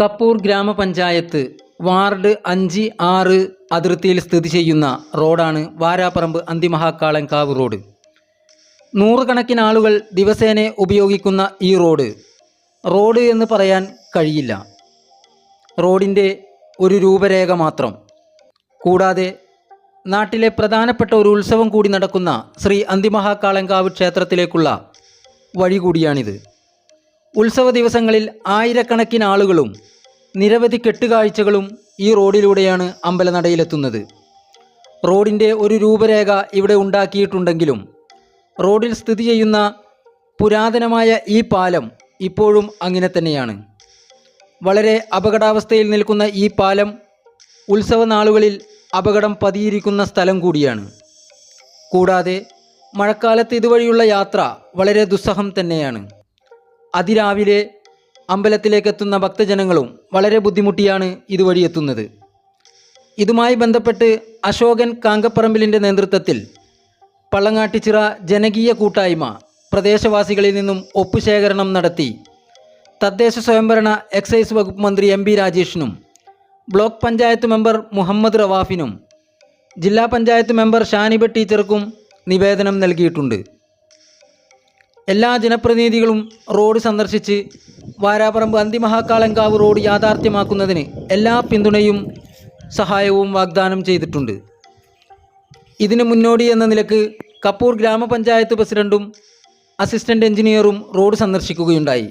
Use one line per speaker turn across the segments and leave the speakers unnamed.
കപ്പൂർ ഗ്രാമപഞ്ചായത്ത് വാർഡ് അഞ്ച് ആറ് അതിർത്തിയിൽ സ്ഥിതി ചെയ്യുന്ന റോഡാണ് വാരാപ്പറമ്പ് അന്തിമഹാക്കാളൻകാവ് റോഡ്. നൂറുകണക്കിന് ആളുകൾ ദിവസേന ഉപയോഗിക്കുന്ന ഈ റോഡ്. റോഡ് എന്ന് പറയാൻ കഴിയില്ല. റോഡിന്റെ ഒരു രൂപരേഖ മാത്രം. കൂടാതെ നാട്ടിലെ പ്രധാനപ്പെട്ട ഒരു ഉത്സവം കൂടി നടക്കുന്ന ശ്രീ അന്തിമഹാക്കാളൻകാവ് ക്ഷേത്രത്തിലേക്കുള്ള വഴി കൂടിയാണിത് ഉത്സവ ദിവസങ്ങളിൽ ആയിരക്കണക്കിന് ആളുകളും നിരവധി കെട്ടുകാഴ്ചകളും ഈ റോഡിലൂടെയാണ് അമ്പലനടയിലെത്തുന്നത്. റോഡിന്റെ ഒരു രൂപരേഖ ഇവിടെ ഉണ്ടാക്കിയിട്ടുണ്ടെങ്കിലും റോഡിൽ സ്ഥിതി ചെയ്യുന്ന പുരാതനമായ ഈ പാലം ഇപ്പോഴും അങ്ങനെ തന്നെയാണ്. വളരെ അപകടാവസ്ഥയിൽ നിൽക്കുന്ന ഈ പാലം ഉത്സവ നാളുകളിൽ അപകടം പതിയിരിക്കുന്ന സ്ഥലം കൂടിയാണ്. കൂടാതെ മഴക്കാലത്ത് ഇതുവഴിയുള്ള യാത്ര വളരെ ദുസ്സഹം തന്നെയാണ്. അതിരാവിലെ അമ്പലത്തിലേക്ക് എത്തുന്ന ഭക്തജനങ്ങളും വളരെ ബുദ്ധിമുട്ടിയാണ് ഇതുവഴി എത്തുന്നത്. ഇതുമായി ബന്ധപ്പെട്ട് അശോകൻ കാങ്കപ്പറമ്പിലിന്റെ നേതൃത്വത്തിൽ പള്ളങ്ങാട്ടിച്ചിറ ജനകീയ കൂട്ടായ്മ പ്രദേശവാസികളിൽ നിന്നും ഒപ്പുശേഖരണം നടത്തി. തദ്ദേശ സ്വയംഭരണ എക്സൈസ് വകുപ്പ് മന്ത്രി എം രാജേഷിനും ബ്ലോക്ക് പഞ്ചായത്ത് മെമ്പർ മുഹമ്മദ് റവാഫിനും ജില്ലാ പഞ്ചായത്ത് മെമ്പർ ഷാനിബ ടീച്ചർക്കും നിവേദനം നൽകിയിട്ടുണ്ട്. എല്ലാ ജനപ്രതിനിധികളും റോഡ് സന്ദർശിച്ച് വാരാപ്പറമ്പ് അന്തിമഹാക്കാളങ്കാവ് റോഡ് യാഥാർത്ഥ്യമാക്കുന്നതിന് എല്ലാ പിന്തുണയും സഹായവും വാഗ്ദാനം ചെയ്തിട്ടുണ്ട്. ഇതിന് മുന്നോടി എന്ന നിലയ്ക്ക് കപ്പൂർ ഗ്രാമപഞ്ചായത്ത് പ്രസിഡന്റും അസിസ്റ്റന്റ് എഞ്ചിനീയറും റോഡ് സന്ദർശിക്കുകയുണ്ടായി.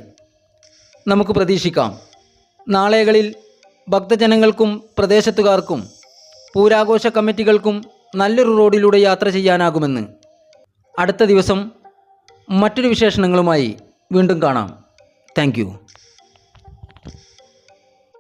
നമുക്ക് പ്രതീക്ഷിക്കാം. നാളെകളിൽ ഭക്തജനങ്ങൾക്കും പ്രദേശത്തുകാർക്കും പൂരാഘോഷ കമ്മിറ്റികൾക്കും നല്ലൊരു റോഡിലൂടെ യാത്ര ചെയ്യാനാകുമെന്ന്. അടുത്ത ദിവസം മറ്റൊരു വിശേഷണങ്ങളുമായി വീണ്ടും കാണാം. താങ്ക്